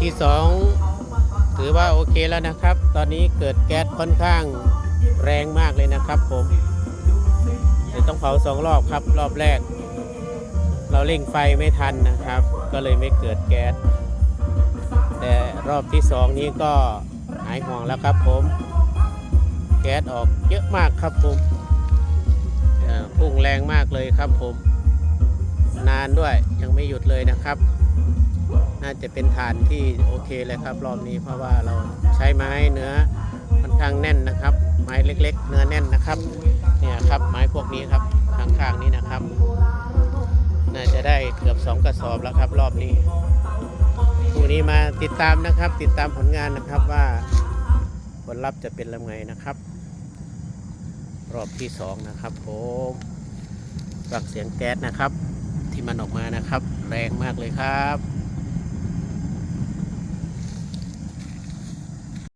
ที่สองถือว่าโอเคแล้วนะครับ ตอนนี้เกิดแก๊สค่อนข้างแรงมากเลยนะครับผมเดี๋ยวต้องเผาสองรอบครับ รอบแรก เราเร่งไฟไม่ทันนะครับ ก็เลยไม่เกิดแก๊สแต่รอบที่สองนี้ก็หายห่วงแล้วครับผม แก๊สออกเยอะมากครับผมพุ่งแรงมากเลยครับผม นานด้วยยังไม่หยุดเลยนะครับ น่าจะเป็นฐานที่โอเคเลยครับรอบนี้เพราะว่าเราใช้ไม้เนื้อค่อนข้างแน่นนะครับ ไม้เล็ก ๆ เนื้อแน่นนะครับเนี่ยครับไม้พวกนี้ครับข้างๆนี้นะครับ น่าจะได้เกือบ 2 กระสอบแล้วครับรอบนี้พรุ่งนี้มาติดตามนะครับ ติดตามผลงานนะครับว่าผลลัพธ์จะเป็นยังไงนะครับ รอบที่สองนะครับผมฟังเสียงแก๊สนะครับ ที่มันออกมานะครับ แรงมากเลยครับ